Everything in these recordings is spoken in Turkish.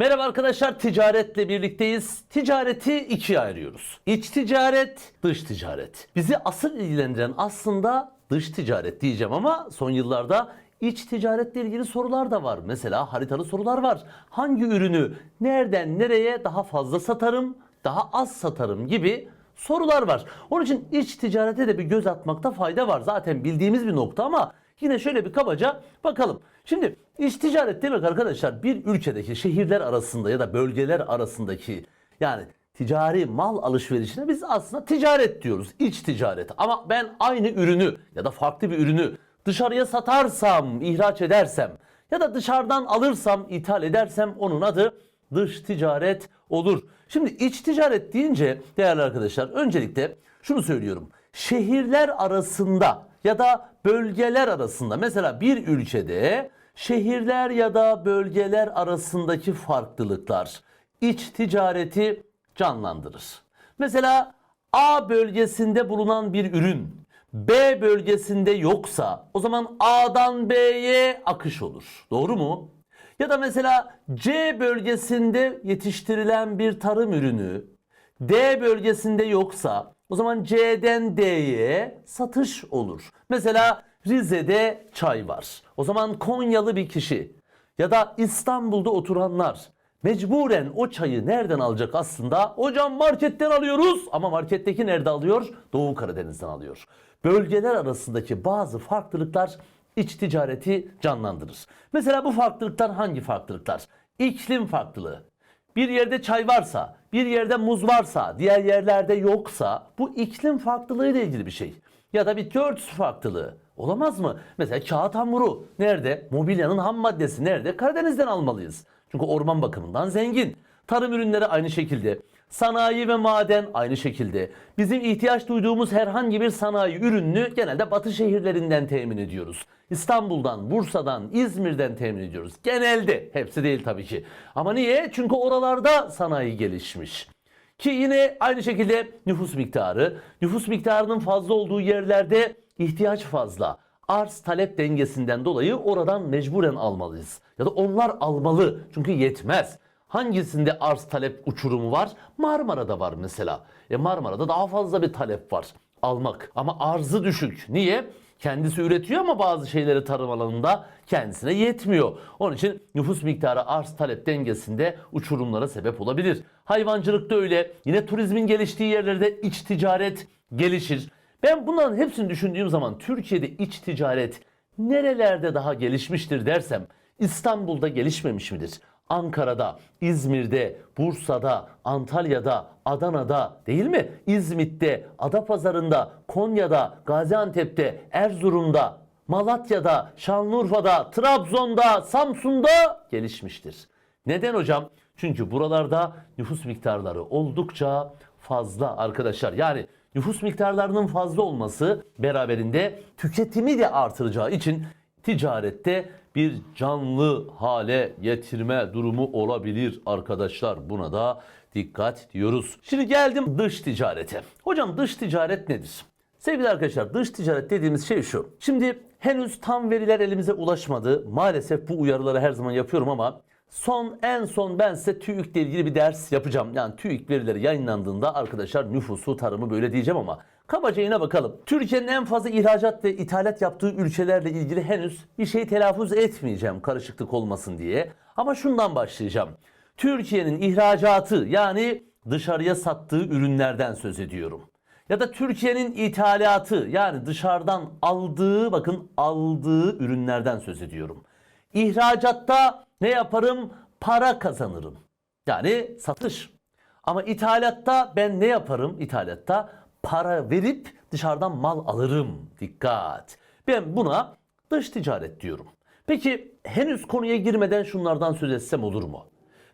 Merhaba arkadaşlar, ticaretle birlikteyiz. Ticareti ikiye ayırıyoruz. İç ticaret, dış ticaret. Bizi asıl ilgilendiren aslında dış ticaret diyeceğim ama son yıllarda iç ticaretle ilgili sorular da var. Mesela haritalı sorular var. Hangi ürünü nereden nereye daha fazla satarım, daha az satarım gibi sorular var. Onun için iç ticarete de bir göz atmakta fayda var. Zaten bildiğimiz bir nokta ama yine şöyle bir kabaca bakalım. Şimdi iç ticaret demek arkadaşlar bir ülkedeki şehirler arasında ya da bölgeler arasındaki yani ticari mal alışverişine biz aslında ticaret diyoruz. iç ticaret. Ama ben aynı ürünü ya da farklı bir ürünü dışarıya satarsam, ihraç edersem ya da dışarıdan alırsam, ithal edersem onun adı dış ticaret olur. Şimdi iç ticaret deyince değerli arkadaşlar öncelikle şunu söylüyorum. Şehirler arasında ya da bölgeler arasında mesela bir ülkede şehirler ya da bölgeler arasındaki farklılıklar iç ticareti canlandırır. Mesela A bölgesinde bulunan bir ürün B bölgesinde yoksa o zaman A'dan B'ye akış olur. Doğru mu? Ya da mesela C bölgesinde yetiştirilen bir tarım ürünü D bölgesinde yoksa o zaman C'den D'ye satış olur. Mesela Rize'de çay var. O zaman Konyalı bir kişi ya da İstanbul'da oturanlar mecburen o çayı nereden alacak aslında? Hocam marketten alıyoruz ama marketteki nerede alıyor? Doğu Karadeniz'den alıyor. Bölgeler arasındaki bazı farklılıklar iç ticareti canlandırır. Mesela bu farklılıklar hangi farklılıklar? İklim farklılığı. Bir yerde çay varsa, bir yerde muz varsa, diğer yerlerde yoksa bu iklim farklılığı ile ilgili bir şey. Ya da bitki örtüsü farklılığı. Olamaz mı? Mesela kağıt hamuru nerede? Mobilyanın ham maddesi nerede? Karadeniz'den almalıyız. Çünkü orman bakımından zengin. Tarım ürünleri aynı şekilde. Sanayi ve maden aynı şekilde. Bizim ihtiyaç duyduğumuz herhangi bir sanayi ürününü genelde batı şehirlerinden temin ediyoruz. İstanbul'dan, Bursa'dan, İzmir'den temin ediyoruz. Genelde. Hepsi değil tabii ki. Ama niye? Çünkü oralarda sanayi gelişmiş. Ki yine aynı şekilde nüfus miktarı. Nüfus miktarının fazla olduğu yerlerde ihtiyaç fazla. Arz talep dengesinden dolayı oradan mecburen almalıyız. Ya da onlar almalı çünkü yetmez. Hangisinde arz talep uçurumu var? Marmara'da var mesela. E Marmara'da daha fazla bir talep var almak ama arzı düşük. Niye? Kendisi üretiyor ama bazı şeyleri tarım alanında kendisine yetmiyor. Onun için nüfus miktarı arz talep dengesinde uçurumlara sebep olabilir. Hayvancılıkta öyle. Yine turizmin geliştiği yerlerde iç ticaret gelişir. Ben bunların hepsini düşündüğüm zaman Türkiye'de iç ticaret nerelerde daha gelişmiştir dersem İstanbul'da gelişmemiş midir? Ankara'da, İzmir'de, Bursa'da, Antalya'da, Adana'da değil mi? İzmit'te, Adapazarı'nda, Konya'da, Gaziantep'te, Erzurum'da, Malatya'da, Şanlıurfa'da, Trabzon'da, Samsun'da gelişmiştir. Neden hocam? Çünkü buralarda nüfus miktarları oldukça fazla arkadaşlar. Yani nüfus miktarlarının fazla olması beraberinde tüketimi de artıracağı için ticarette bir canlı hale getirme durumu olabilir arkadaşlar. Buna da dikkat diyoruz. Şimdi geldim dış ticarete. Hocam dış ticaret nedir? Sevgili arkadaşlar dış ticaret dediğimiz şey şu. Şimdi henüz tam veriler elimize ulaşmadı. Maalesef bu uyarıları her zaman yapıyorum ama son en son ben size TÜİK'le ilgili bir ders yapacağım. Yani TÜİK verileri yayınlandığında arkadaşlar nüfusu, tarımı böyle diyeceğim ama kabaca yine bakalım. Türkiye'nin en fazla ihracat ve ithalat yaptığı ülkelerle ilgili henüz bir şey telaffuz etmeyeceğim karışıklık olmasın diye. Ama şundan başlayacağım. Türkiye'nin ihracatı yani dışarıya sattığı ürünlerden söz ediyorum ya da Türkiye'nin ithalatı yani dışarıdan aldığı bakın aldığı ürünlerden söz ediyorum. İhracatta ne yaparım? Para kazanırım. Yani satış. Ama ithalatta ben ne yaparım? İthalatta para verip dışarıdan mal alırım. Dikkat. Ben buna dış ticaret diyorum. Peki henüz konuya girmeden şunlardan söz etsem olur mu?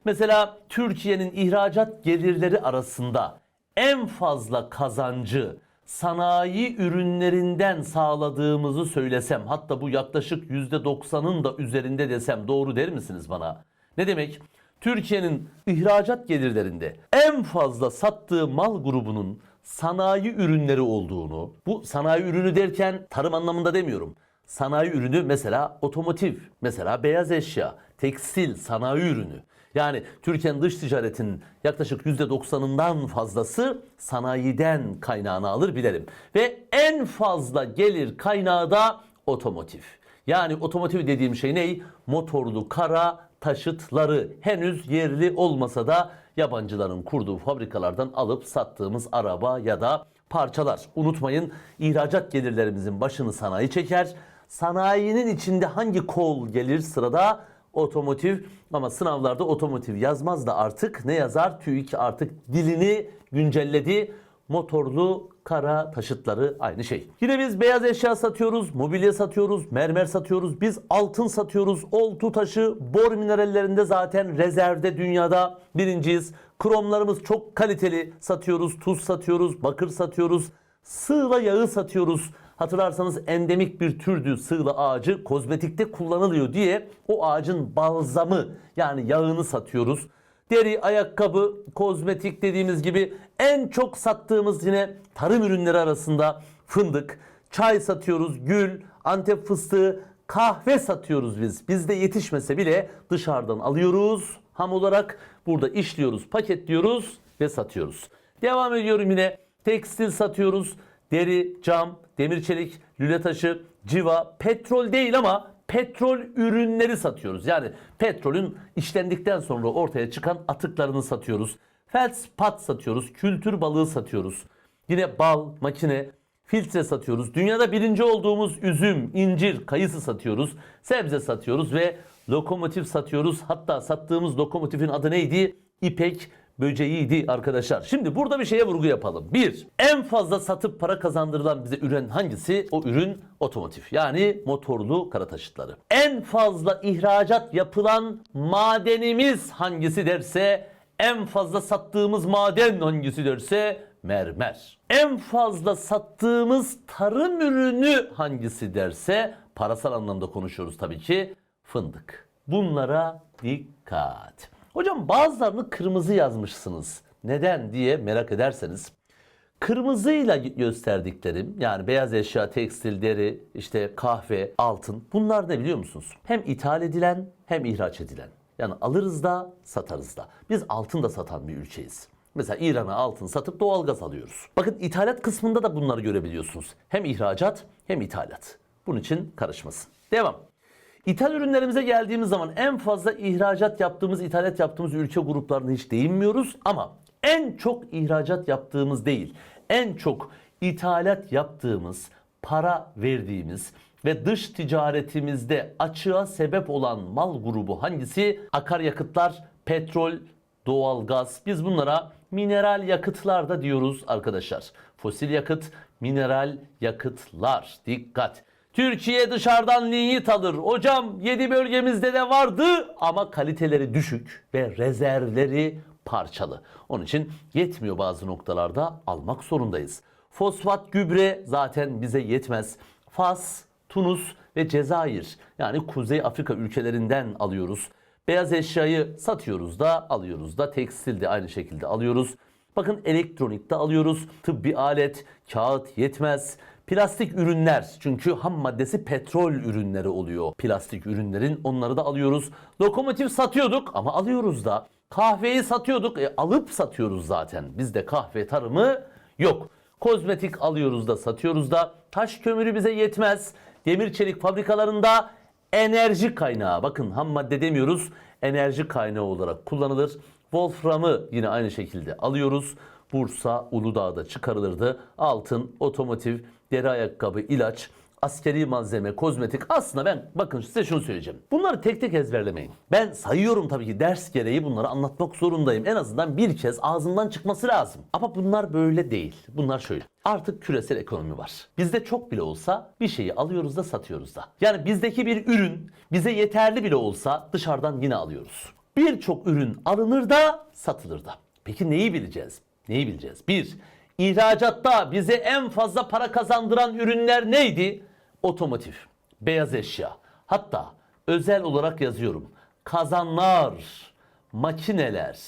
Mesela Türkiye'nin ihracat gelirleri arasında en fazla kazancı sanayi ürünlerinden sağladığımızı söylesem hatta bu yaklaşık %90'ın da üzerinde desem doğru der misiniz bana? Ne demek? Türkiye'nin ihracat gelirlerinde en fazla sattığı mal grubunun sanayi ürünleri olduğunu, bu sanayi ürünü derken tarım anlamında demiyorum. Sanayi ürünü mesela otomotiv, mesela beyaz eşya, tekstil, sanayi ürünü. Yani Türkiye'nin dış ticaretinin yaklaşık %90'ından fazlası sanayiden kaynağını alır bilelim. Ve en fazla gelir kaynağı da otomotiv. Yani otomotiv dediğim şey ne? Motorlu kara taşıtları henüz yerli olmasa da yabancıların kurduğu fabrikalardan alıp sattığımız araba ya da parçalar. Unutmayın ihracat gelirlerimizin başını sanayi çeker. Sanayinin içinde hangi kol gelir sırada? Otomotiv ama sınavlarda otomotiv yazmaz da artık ne yazar? TÜİK artık dilini güncelledi. Motorlu kara taşıtları aynı şey. Yine biz beyaz eşya satıyoruz, mobilya satıyoruz, mermer satıyoruz, biz altın satıyoruz, oltu taşı, bor minerallerinde zaten rezervde dünyada birinciyiz. Kromlarımız çok kaliteli satıyoruz, tuz satıyoruz, bakır satıyoruz, sığla yağı satıyoruz. Hatırlarsanız endemik bir türdü sığla ağacı kozmetikte kullanılıyor diye o ağacın balzamı yani yağını satıyoruz. Deri, ayakkabı, kozmetik dediğimiz gibi en çok sattığımız yine tarım ürünleri arasında fındık, çay satıyoruz, gül, antep fıstığı, kahve satıyoruz biz. Bizde yetişmese bile dışarıdan alıyoruz ham olarak. Burada işliyoruz, paketliyoruz ve satıyoruz. Devam ediyorum yine. Tekstil satıyoruz. Deri, cam, demir çelik, lüle taşı, civa, petrol değil ama petrol ürünleri satıyoruz. Yani petrolün işlendikten sonra ortaya çıkan atıklarını satıyoruz. Feldspat satıyoruz, kültür balığı satıyoruz. Yine bal, makine, filtre satıyoruz. Dünyada birinci olduğumuz üzüm, incir, kayısı satıyoruz. Sebze satıyoruz ve lokomotif satıyoruz. Hatta sattığımız lokomotifin adı neydi? İpek böceğiydi arkadaşlar. Şimdi burada bir şeye vurgu yapalım. Bir, en fazla satıp para kazandırılan bize ürün hangisi? O ürün otomotiv. Yani motorlu kara taşıtları. En fazla ihracat yapılan madenimiz hangisi derse en fazla sattığımız maden hangisi derse mermer. En fazla sattığımız tarım ürünü hangisi derse parasal anlamda konuşuyoruz tabii ki fındık. Bunlara dikkat. Hocam bazılarını kırmızı yazmışsınız. Neden diye merak ederseniz kırmızıyla gösterdiklerim yani beyaz eşya, tekstil, deri, işte kahve, altın bunlar ne biliyor musunuz? Hem ithal edilen hem ihraç edilen. Yani alırız da satarız da. Biz altın da satan bir ülkeyiz. Mesela İran'a altın satıp doğalgaz alıyoruz. Bakın ithalat kısmında da bunları görebiliyorsunuz. Hem ihracat hem ithalat. Bunun için karışmasın. Devam. İthal ürünlerimize geldiğimiz zaman en fazla ihracat yaptığımız, ithalat yaptığımız ülke gruplarına hiç değinmiyoruz ama en çok ihracat yaptığımız değil, en çok ithalat yaptığımız, para verdiğimiz ve dış ticaretimizde açığa sebep olan mal grubu hangisi? Akaryakıtlar, petrol, doğalgaz. Biz bunlara mineral yakıtlar da diyoruz arkadaşlar. Fosil yakıt, mineral yakıtlar. Dikkat. Türkiye dışarıdan linyit alır. Hocam 7 bölgemizde de vardı ama kaliteleri düşük ve rezervleri parçalı. Onun için yetmiyor bazı noktalarda almak zorundayız. Fosfat gübre zaten bize yetmez. Fas, Tunus ve Cezayir yani Kuzey Afrika ülkelerinden alıyoruz. Beyaz eşyayı satıyoruz da alıyoruz da tekstil de aynı şekilde alıyoruz. Bakın elektronik de alıyoruz. Tıbbi alet, kağıt yetmez. Plastik ürünler çünkü ham maddesi petrol ürünleri oluyor. Plastik ürünlerin onları da alıyoruz. Lokomotif satıyorduk ama alıyoruz da. Kahveyi satıyorduk e, alıp satıyoruz zaten. Bizde kahve tarımı yok. Kozmetik alıyoruz da satıyoruz da. Taş kömürü bize yetmez. Demir çelik fabrikalarında enerji kaynağı. Bakın ham madde demiyoruz. Enerji kaynağı olarak kullanılır. Wolfram'ı yine aynı şekilde alıyoruz. Bursa, Uludağ'da çıkarılırdı. Altın, otomotiv, deri ayakkabı, ilaç, askeri malzeme, kozmetik. Aslında ben bakın size şunu söyleyeceğim. Bunları tek tek ezberlemeyin. Ben sayıyorum tabii ki ders gereği bunları anlatmak zorundayım. En azından bir kez ağzından çıkması lazım. Ama bunlar böyle değil. Bunlar şöyle. Artık küresel ekonomi var. Bizde çok bile olsa bir şeyi alıyoruz da satıyoruz da. Yani bizdeki bir ürün bize yeterli bile olsa dışarıdan yine alıyoruz. Birçok ürün alınır da satılır da. Peki neyi bileceğiz? Neyi bileceğiz? Bir, ihracatta bize en fazla para kazandıran ürünler neydi? Otomotiv, beyaz eşya. Hatta özel olarak yazıyorum. Kazanlar, makineler,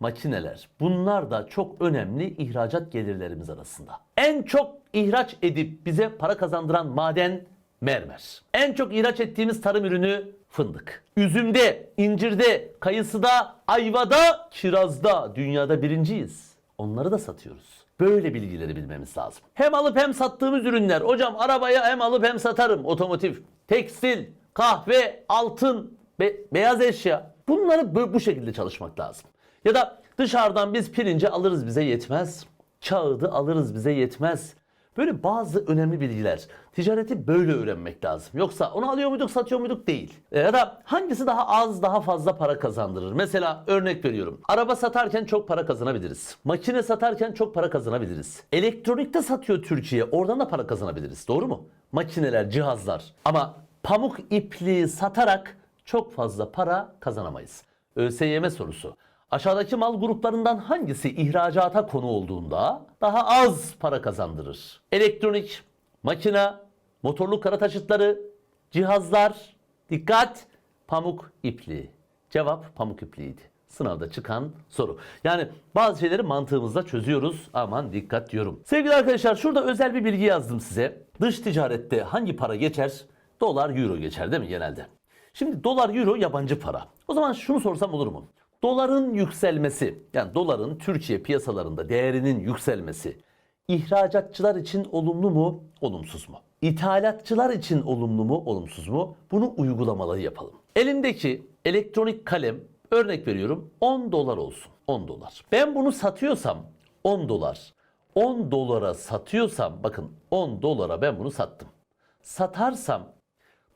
makineler. Bunlar da çok önemli ihracat gelirlerimiz arasında. En çok ihraç edip bize para kazandıran maden mermer. En çok ihraç ettiğimiz tarım ürünü fındık. Üzümde, incirde, kayısıda, ayvada, kirazda dünyada birinciyiz. Onları da satıyoruz. Böyle bilgileri bilmemiz lazım. Hem alıp hem sattığımız ürünler. Hocam arabaya hem alıp hem satarım. Otomotiv, tekstil, kahve, altın, be- beyaz eşya. Bunları bu, şekilde çalışmak lazım. Ya da dışarıdan biz pirinci alırız bize yetmez. Kağıdı alırız bize yetmez. Böyle bazı önemli bilgiler. Ticareti böyle öğrenmek lazım. Yoksa onu alıyor muyduk, satıyor muyduk değil. E, Ya da hangisi daha az, daha fazla para kazandırır? Mesela örnek veriyorum. Araba satarken çok para kazanabiliriz. Makine satarken çok para kazanabiliriz. Elektronikte satıyor Türkiye. Oradan da para kazanabiliriz. Doğru mu? Makineler, cihazlar. Ama pamuk ipliği satarak çok fazla para kazanamayız. ÖSYM sorusu. Aşağıdaki mal gruplarından hangisi ihracata konu olduğunda daha az para kazandırır? Elektronik, makina, motorlu kara taşıtları, cihazlar, dikkat, pamuk ipliği. Cevap pamuk ipliğiydi. Sınavda çıkan soru. Yani bazı şeyleri mantığımızla çözüyoruz. Aman dikkat diyorum. Sevgili arkadaşlar şurada özel bir bilgi yazdım size. Dış ticarette hangi para geçer? Dolar, euro geçer değil mi genelde? Şimdi dolar, euro yabancı para. O zaman şunu sorsam olur mu? Doların yükselmesi, yani doların Türkiye piyasalarında değerinin yükselmesi ihracatçılar için olumlu mu, olumsuz mu? İthalatçılar için olumlu mu, olumsuz mu? Bunu uygulamaları yapalım. Elimdeki elektronik kalem örnek veriyorum 10 dolar olsun. 10 dolar. Ben bunu satıyorsam 10 dolar. 10 dolara satıyorsam bakın 10 dolara ben bunu sattım. Satarsam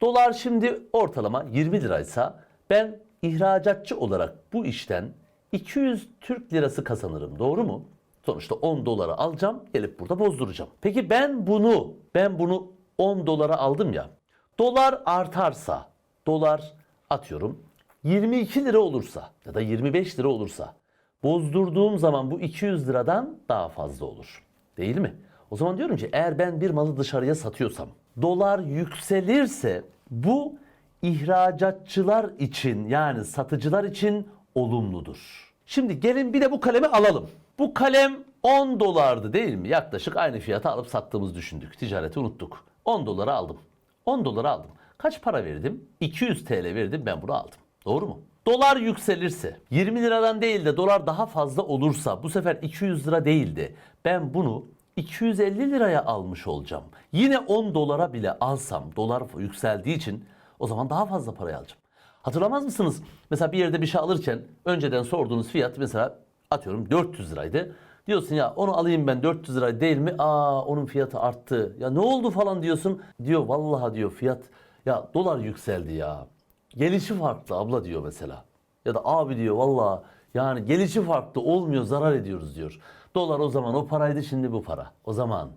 Dolar şimdi ortalama 20 liraysa ben ihracatçı olarak bu işten 200 Türk lirası kazanırım. Doğru mu? Sonuçta 10 dolara alacağım, gelip burada bozduracağım. Peki ben bunu, ben bunu 10 dolara aldım ya. Dolar artarsa, dolar atıyorum 22 lira olursa ya da 25 lira olursa bozdurduğum zaman bu 200 liradan daha fazla olur. Değil mi? O zaman diyorum ki eğer ben bir malı dışarıya satıyorsam dolar yükselirse bu ihracatçılar için yani satıcılar için olumludur. Şimdi gelin bir de bu kalemi alalım. Bu kalem 10 dolardı değil mi? Yaklaşık aynı fiyata alıp sattığımızı düşündük. Ticareti unuttuk. 10 dolara aldım. 10 dolara aldım. Kaç para verdim? 200 TL verdim ben bunu aldım. Doğru mu? Dolar yükselirse 20 liradan değil de dolar daha fazla olursa bu sefer 200 lira değildi. Ben bunu 250 liraya almış olacağım. Yine 10 dolara bile alsam dolar yükseldiği için o zaman daha fazla paraya alacağım. Hatırlamaz mısınız? Mesela bir yerde bir şey alırken önceden sorduğunuz fiyat mesela atıyorum 400 liraydı. Diyorsun ya onu alayım ben 400 lira değil mi? Aa onun fiyatı arttı. Ya ne oldu falan diyorsun. Diyor vallahi diyor fiyat ya dolar yükseldi ya. Gelişi farklı abla diyor mesela. Ya da abi diyor valla yani gelişi farklı olmuyor zarar ediyoruz diyor. Dolar o zaman o paraydı şimdi bu para. O zaman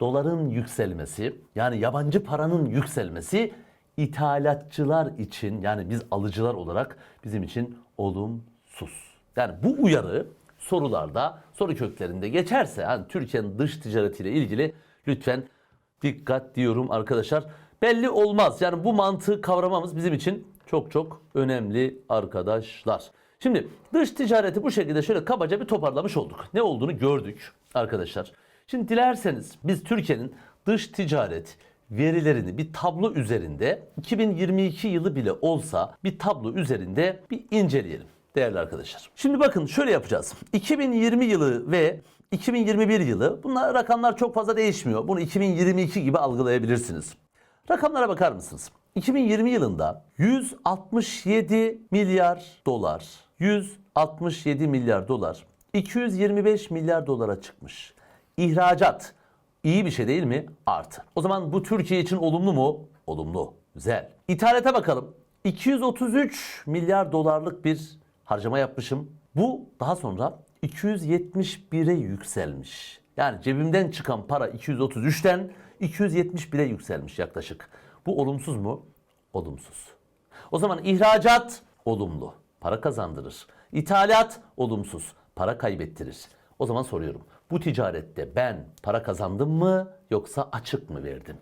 doların yükselmesi yani yabancı paranın yükselmesi ithalatçılar için yani biz alıcılar olarak bizim için olumsuz. Yani bu uyarı sorularda soru köklerinde geçerse hani Türkiye'nin dış ticaretiyle ilgili lütfen dikkat diyorum arkadaşlar. Belli olmaz. Yani bu mantığı kavramamız bizim için çok çok önemli arkadaşlar. Şimdi dış ticareti bu şekilde şöyle kabaca bir toparlamış olduk. Ne olduğunu gördük arkadaşlar. Şimdi dilerseniz biz Türkiye'nin dış ticaret verilerini bir tablo üzerinde 2022 yılı bile olsa bir tablo üzerinde bir inceleyelim değerli arkadaşlar. Şimdi bakın şöyle yapacağız. 2020 yılı ve 2021 yılı bunlar rakamlar çok fazla değişmiyor. Bunu 2022 gibi algılayabilirsiniz. Rakamlara bakar mısınız? 2020 yılında 167 milyar dolar, 167 milyar dolar, 225 milyar dolara çıkmış. İhracat iyi bir şey değil mi? Artı. O zaman bu Türkiye için olumlu mu? Olumlu. Güzel. İthalata bakalım. 233 milyar dolarlık bir harcama yapmışım. Bu daha sonra 271'e yükselmiş. Yani cebimden çıkan para 233'ten 271'e yükselmiş yaklaşık. Bu olumsuz mu? Olumsuz. O zaman ihracat olumlu. Para kazandırır. İthalat olumsuz. Para kaybettirir. O zaman soruyorum. Bu ticarette ben para kazandım mı yoksa açık mı verdim?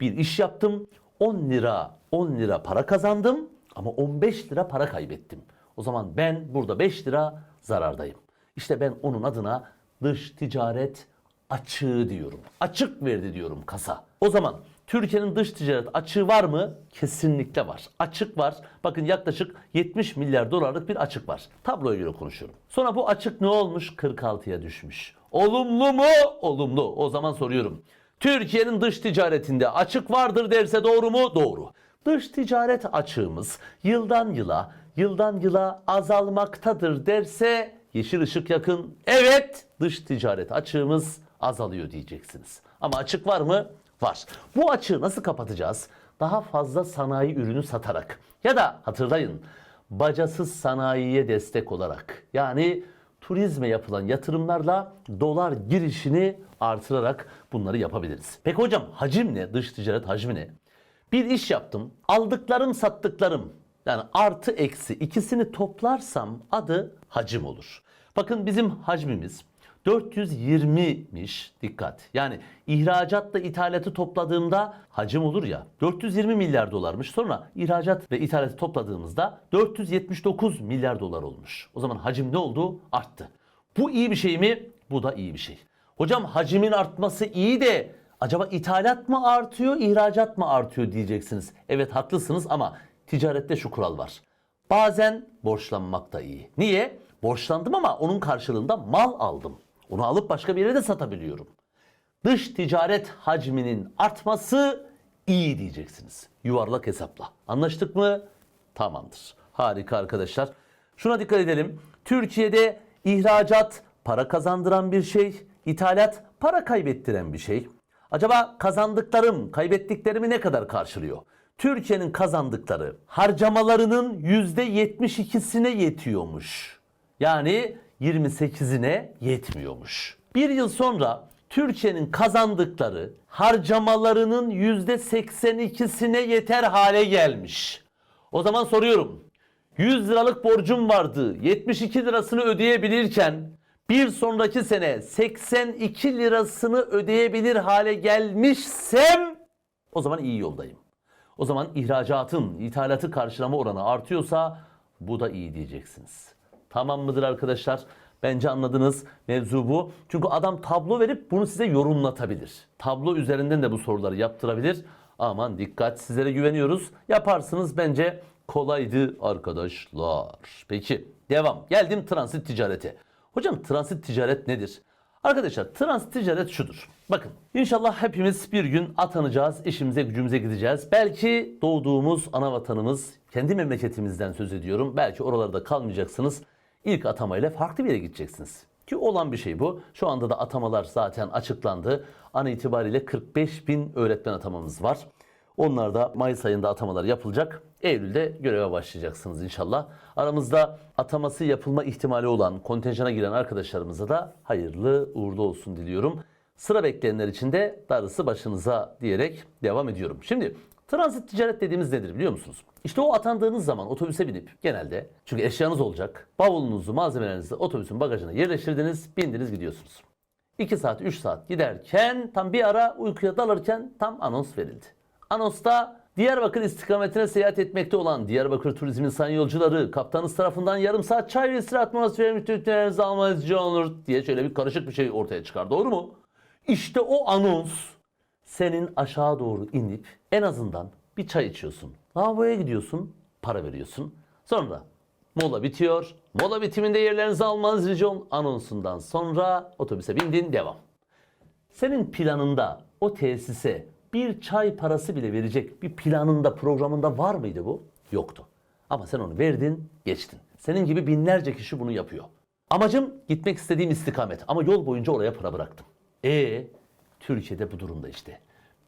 Bir iş yaptım. 10 lira 10 lira para kazandım ama 15 lira para kaybettim. O zaman ben burada 5 lira zarardayım. İşte ben onun adına dış ticaret açığı diyorum. Açık verdi diyorum kasa. O zaman Türkiye'nin dış ticaret açığı var mı? Kesinlikle var. Açık var. Bakın yaklaşık 70 milyar dolarlık bir açık var. Tabloya göre konuşuyorum. Sonra bu açık ne olmuş? 46'ya düşmüş. Olumlu mu? Olumlu. O zaman soruyorum. Türkiye'nin dış ticaretinde açık vardır derse doğru mu? Doğru. Dış ticaret açığımız yıldan yıla, yıldan yıla azalmaktadır derse yeşil ışık yakın. Evet, dış ticaret açığımız azalıyor diyeceksiniz. Ama açık var mı? Var. Bu açığı nasıl kapatacağız? Daha fazla sanayi ürünü satarak ya da hatırlayın bacasız sanayiye destek olarak yani turizme yapılan yatırımlarla dolar girişini artırarak bunları yapabiliriz. Peki hocam hacim ne? Dış ticaret hacmi ne? Bir iş yaptım. Aldıklarım sattıklarım yani artı eksi ikisini toplarsam adı hacim olur. Bakın bizim hacmimiz 420'miş dikkat. Yani ihracatla ithalatı topladığımda hacim olur ya 420 milyar dolarmış. Sonra ihracat ve ithalatı topladığımızda 479 milyar dolar olmuş. O zaman hacim ne oldu? Arttı. Bu iyi bir şey mi? Bu da iyi bir şey. Hocam hacimin artması iyi de acaba ithalat mı artıyor, ihracat mı artıyor diyeceksiniz. Evet haklısınız ama ticarette şu kural var. Bazen borçlanmak da iyi. Niye? Borçlandım ama onun karşılığında mal aldım. Onu alıp başka bir yere de satabiliyorum. Dış ticaret hacminin artması iyi diyeceksiniz. Yuvarlak hesapla. Anlaştık mı? Tamamdır. Harika arkadaşlar. Şuna dikkat edelim. Türkiye'de ihracat para kazandıran bir şey, ithalat para kaybettiren bir şey. Acaba kazandıklarım, kaybettiklerimi ne kadar karşılıyor? Türkiye'nin kazandıkları harcamalarının %72'sine yetiyormuş. Yani 28'ine yetmiyormuş. Bir yıl sonra Türkiye'nin kazandıkları harcamalarının %82'sine yeter hale gelmiş. O zaman soruyorum. 100 liralık borcum vardı. 72 lirasını ödeyebilirken bir sonraki sene 82 lirasını ödeyebilir hale gelmişsem o zaman iyi yoldayım. O zaman ihracatın, ithalatı karşılama oranı artıyorsa bu da iyi diyeceksiniz. Tamam mıdır arkadaşlar? Bence anladınız mevzu bu. Çünkü adam tablo verip bunu size yorumlatabilir. Tablo üzerinden de bu soruları yaptırabilir. Aman dikkat sizlere güveniyoruz. Yaparsınız bence kolaydı arkadaşlar. Peki devam. Geldim transit ticarete. Hocam transit ticaret nedir? Arkadaşlar transit ticaret şudur. Bakın inşallah hepimiz bir gün atanacağız, işimize gücümüze gideceğiz. Belki doğduğumuz ana vatanımız, kendi memleketimizden söz ediyorum. Belki oralarda kalmayacaksınız. İlk atamayla farklı bir yere gideceksiniz. Ki olan bir şey bu. Şu anda da atamalar zaten açıklandı. An itibariyle 45 bin öğretmen atamamız var. Onlar da Mayıs ayında atamalar yapılacak. Eylül'de göreve başlayacaksınız inşallah. Aramızda ataması yapılma ihtimali olan kontenjana giren arkadaşlarımıza da hayırlı uğurlu olsun diliyorum. Sıra bekleyenler için de darısı başınıza diyerek devam ediyorum. Şimdi transit ticaret dediğimiz nedir biliyor musunuz? İşte o atandığınız zaman otobüse binip genelde çünkü eşyanız olacak. Bavulunuzu, malzemelerinizi otobüsün bagajına yerleştirdiniz, bindiniz gidiyorsunuz. 2 saat, 3 saat giderken tam bir ara uykuya dalırken tam anons verildi. Anonsta Diyarbakır istikametine seyahat etmekte olan Diyarbakır Turizm İnsan Yolcuları kaptanınız tarafından yarım saat çay ve istirahat molası verilmiş Türklerinizi almanız olur diye şöyle bir karışık bir şey ortaya çıkar. Doğru mu? İşte o anons senin aşağı doğru inip en azından bir çay içiyorsun. Lavaboya gidiyorsun, para veriyorsun. Sonra mola bitiyor. Mola bitiminde yerlerinizi almanız rica olur. Anonsundan sonra otobüse bindin devam. Senin planında o tesise bir çay parası bile verecek bir planında, programında var mıydı bu? Yoktu. Ama sen onu verdin, geçtin. Senin gibi binlerce kişi bunu yapıyor. Amacım gitmek istediğim istikamet ama yol boyunca oraya para bıraktım. E Türkiye'de bu durumda işte.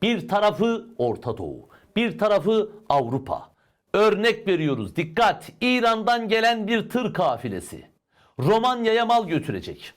Bir tarafı Orta Doğu, bir tarafı Avrupa. Örnek veriyoruz. Dikkat! İran'dan gelen bir tır kafilesi. Romanya'ya mal götürecek.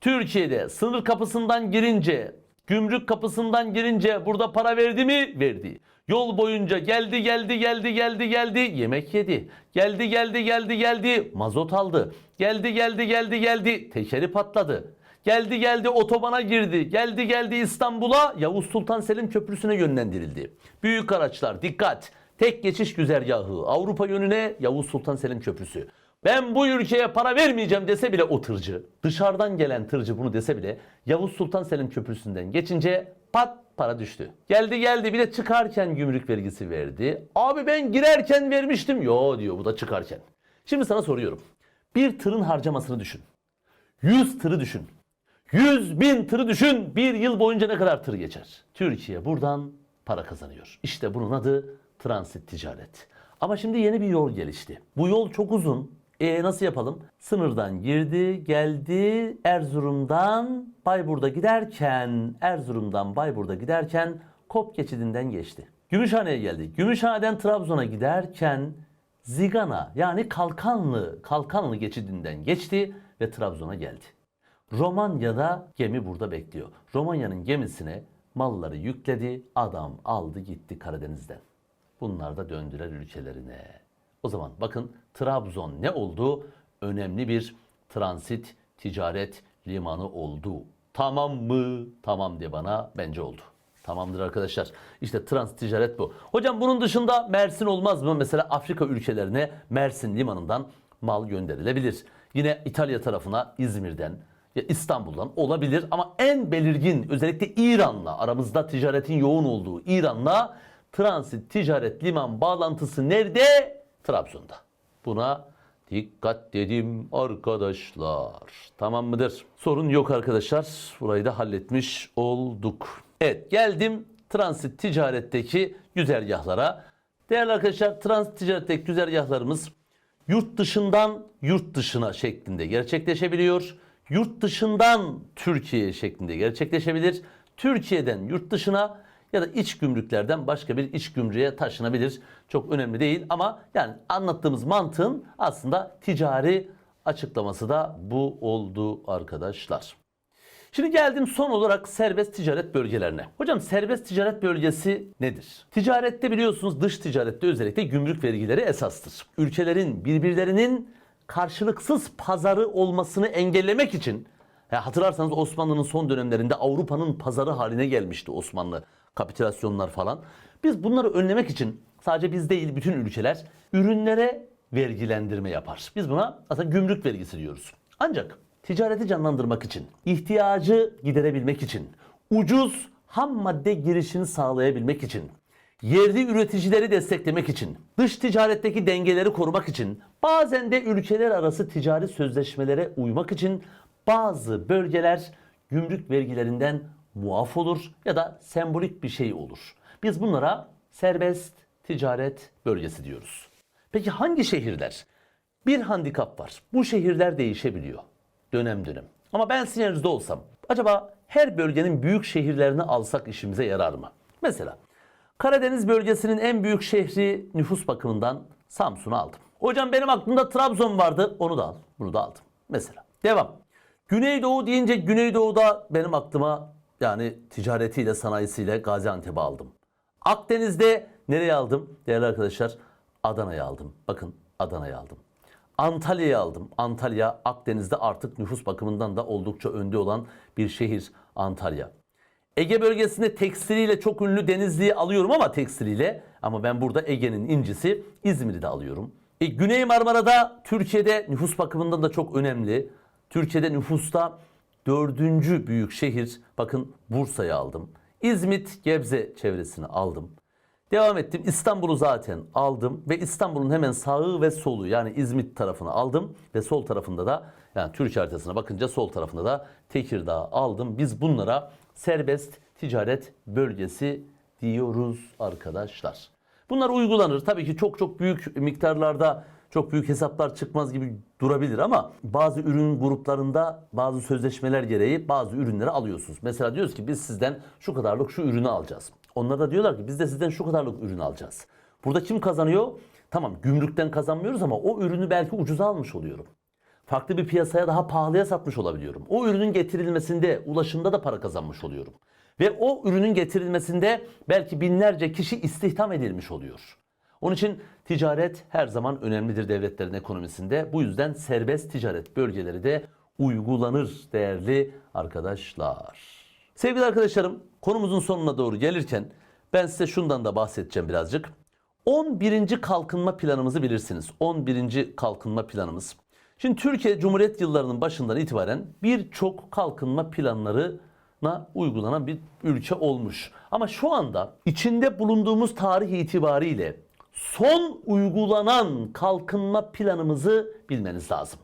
Türkiye'de sınır kapısından girince, gümrük kapısından girince burada para verdi mi? Verdi. Yol boyunca geldi geldi geldi geldi geldi yemek yedi. Geldi geldi geldi geldi mazot aldı. Geldi geldi geldi geldi tekeri patladı. Geldi geldi otobana girdi. Geldi geldi İstanbul'a Yavuz Sultan Selim Köprüsü'ne yönlendirildi. Büyük araçlar dikkat. Tek geçiş güzergahı Avrupa yönüne Yavuz Sultan Selim Köprüsü. Ben bu ülkeye para vermeyeceğim dese bile o tırcı, dışarıdan gelen tırcı bunu dese bile Yavuz Sultan Selim Köprüsü'nden geçince pat para düştü. Geldi geldi bir de çıkarken gümrük vergisi verdi. Abi ben girerken vermiştim. Yo diyor bu da çıkarken. Şimdi sana soruyorum. Bir tırın harcamasını düşün. 100 tırı düşün. 100 bin tırı düşün. Bir yıl boyunca ne kadar tır geçer? Türkiye buradan para kazanıyor. İşte bunun adı transit ticaret. Ama şimdi yeni bir yol gelişti. Bu yol çok uzun. E nasıl yapalım? Sınırdan girdi, geldi. Erzurum'dan Bayburt'a giderken, Erzurum'dan Bayburt'a giderken Kop geçidinden geçti. Gümüşhane'ye geldi. Gümüşhane'den Trabzon'a giderken Zigana yani Kalkanlı, Kalkanlı geçidinden geçti ve Trabzon'a geldi. Romanya'da gemi burada bekliyor. Romanya'nın gemisine malları yükledi, adam aldı gitti Karadeniz'den. Bunlar da döndüler ülkelerine. O zaman bakın Trabzon ne oldu? Önemli bir transit ticaret limanı oldu. Tamam mı? Tamam de bana bence oldu. Tamamdır arkadaşlar. İşte transit ticaret bu. Hocam bunun dışında Mersin olmaz mı? Mesela Afrika ülkelerine Mersin limanından mal gönderilebilir. Yine İtalya tarafına İzmir'den İstanbul'dan olabilir ama en belirgin özellikle İran'la aramızda ticaretin yoğun olduğu İran'la transit ticaret liman bağlantısı nerede? Trabzon'da. Buna dikkat dedim arkadaşlar. Tamam mıdır? Sorun yok arkadaşlar. Burayı da halletmiş olduk. Evet geldim transit ticaretteki güzergahlara. Değerli arkadaşlar transit ticaretteki güzergahlarımız yurt dışından yurt dışına şeklinde gerçekleşebiliyor. Yurt dışından Türkiye şeklinde gerçekleşebilir. Türkiye'den yurt dışına ya da iç gümrüklerden başka bir iç gümrüğe taşınabilir. Çok önemli değil ama yani anlattığımız mantığın aslında ticari açıklaması da bu oldu arkadaşlar. Şimdi geldim son olarak serbest ticaret bölgelerine. Hocam serbest ticaret bölgesi nedir? Ticarette biliyorsunuz dış ticarette özellikle gümrük vergileri esastır. Ülkelerin birbirlerinin karşılıksız pazarı olmasını engellemek için hatırlarsanız Osmanlı'nın son dönemlerinde Avrupa'nın pazarı haline gelmişti Osmanlı kapitülasyonlar falan. Biz bunları önlemek için sadece biz değil bütün ülkeler ürünlere vergilendirme yapar. Biz buna aslında gümrük vergisi diyoruz. Ancak ticareti canlandırmak için, ihtiyacı giderebilmek için, ucuz ham madde girişini sağlayabilmek için, yerli üreticileri desteklemek için, dış ticaretteki dengeleri korumak için, bazen de ülkeler arası ticari sözleşmelere uymak için bazı bölgeler gümrük vergilerinden muaf olur ya da sembolik bir şey olur. Biz bunlara serbest ticaret bölgesi diyoruz. Peki hangi şehirler? Bir handikap var. Bu şehirler değişebiliyor dönem dönem. Ama ben sizin olsam acaba her bölgenin büyük şehirlerini alsak işimize yarar mı? Mesela Karadeniz bölgesinin en büyük şehri nüfus bakımından Samsun'u aldım. Hocam benim aklımda Trabzon vardı. Onu da al. Bunu da aldım. Mesela. Devam. Güneydoğu deyince Güneydoğu'da benim aklıma yani ticaretiyle, sanayisiyle Gaziantep'i aldım. Akdeniz'de nereye aldım? Değerli arkadaşlar Adana'ya aldım. Bakın Adana'ya aldım. Antalya'yı aldım. Antalya Akdeniz'de artık nüfus bakımından da oldukça önde olan bir şehir Antalya. Ege bölgesinde tekstiliyle çok ünlü Denizli'yi alıyorum ama tekstiliyle ama ben burada Ege'nin incisi İzmir'i de alıyorum. E, Güney Marmara'da Türkiye'de nüfus bakımından da çok önemli. Türkiye'de nüfusta dördüncü büyük şehir bakın Bursa'yı aldım. İzmit, Gebze çevresini aldım. Devam ettim. İstanbul'u zaten aldım ve İstanbul'un hemen sağı ve solu yani İzmit tarafını aldım ve sol tarafında da yani Türkiye haritasına bakınca sol tarafında da Tekirdağ aldım. Biz bunlara serbest ticaret bölgesi diyoruz arkadaşlar. Bunlar uygulanır. Tabii ki çok çok büyük miktarlarda çok büyük hesaplar çıkmaz gibi durabilir ama bazı ürün gruplarında bazı sözleşmeler gereği bazı ürünleri alıyorsunuz. Mesela diyoruz ki biz sizden şu kadarlık şu ürünü alacağız. Onlar da diyorlar ki biz de sizden şu kadarlık ürün alacağız. Burada kim kazanıyor? Tamam gümrükten kazanmıyoruz ama o ürünü belki ucuza almış oluyorum. Farklı bir piyasaya daha pahalıya satmış olabiliyorum. O ürünün getirilmesinde, ulaşımda da para kazanmış oluyorum. Ve o ürünün getirilmesinde belki binlerce kişi istihdam edilmiş oluyor. Onun için ticaret her zaman önemlidir devletlerin ekonomisinde. Bu yüzden serbest ticaret bölgeleri de uygulanır değerli arkadaşlar. Sevgili arkadaşlarım konumuzun sonuna doğru gelirken ben size şundan da bahsedeceğim birazcık. 11. kalkınma planımızı bilirsiniz. 11. kalkınma planımız. Şimdi Türkiye Cumhuriyet yıllarının başından itibaren birçok kalkınma planları na uygulanan bir ülke olmuş. Ama şu anda içinde bulunduğumuz tarih itibariyle son uygulanan kalkınma planımızı bilmeniz lazım.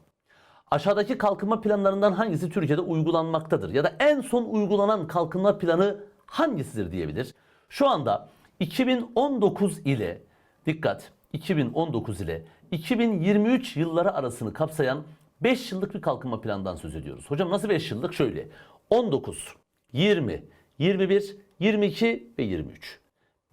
Aşağıdaki kalkınma planlarından hangisi Türkiye'de uygulanmaktadır? Ya da en son uygulanan kalkınma planı hangisidir diyebilir. Şu anda 2019 ile dikkat 2019 ile 2023 yılları arasını kapsayan 5 yıllık bir kalkınma planından söz ediyoruz. Hocam nasıl 5 yıllık? Şöyle 19, 20, 21, 22 ve 23.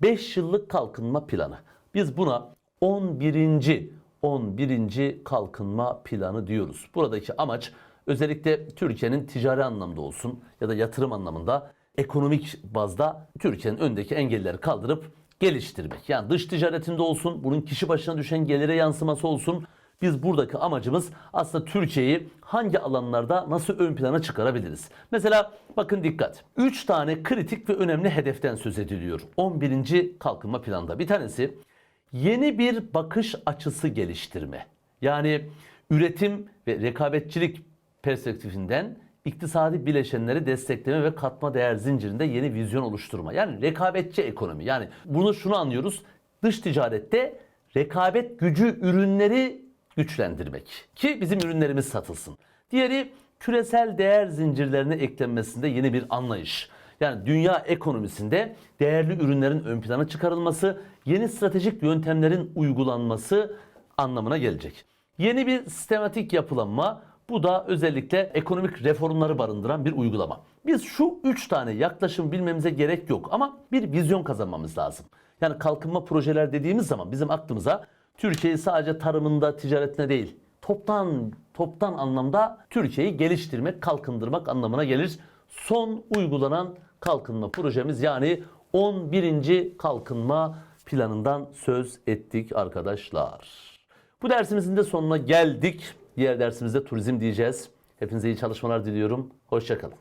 5 yıllık kalkınma planı. Biz buna 11. 11. kalkınma planı diyoruz. Buradaki amaç özellikle Türkiye'nin ticari anlamda olsun ya da yatırım anlamında ekonomik bazda Türkiye'nin öndeki engelleri kaldırıp geliştirmek. Yani dış ticaretinde olsun, bunun kişi başına düşen gelire yansıması olsun. Biz buradaki amacımız aslında Türkiye'yi hangi alanlarda nasıl ön plana çıkarabiliriz? Mesela bakın dikkat. 3 tane kritik ve önemli hedeften söz ediliyor. 11. kalkınma planında. Bir tanesi yeni bir bakış açısı geliştirme. Yani üretim ve rekabetçilik perspektifinden iktisadi bileşenleri destekleme ve katma değer zincirinde yeni vizyon oluşturma. Yani rekabetçi ekonomi. Yani bunu şunu anlıyoruz. Dış ticarette rekabet gücü ürünleri güçlendirmek ki bizim ürünlerimiz satılsın. Diğeri küresel değer zincirlerine eklenmesinde yeni bir anlayış. Yani dünya ekonomisinde değerli ürünlerin ön plana çıkarılması, yeni stratejik yöntemlerin uygulanması anlamına gelecek. Yeni bir sistematik yapılanma, bu da özellikle ekonomik reformları barındıran bir uygulama. Biz şu üç tane yaklaşım bilmemize gerek yok ama bir vizyon kazanmamız lazım. Yani kalkınma projeler dediğimiz zaman bizim aklımıza Türkiye'yi sadece tarımında, ticaretine değil, toptan toptan anlamda Türkiye'yi geliştirmek, kalkındırmak anlamına gelir. Son uygulanan kalkınma projemiz yani 11. kalkınma planından söz ettik arkadaşlar. Bu dersimizin de sonuna geldik. Diğer dersimizde turizm diyeceğiz. Hepinize iyi çalışmalar diliyorum. Hoşçakalın.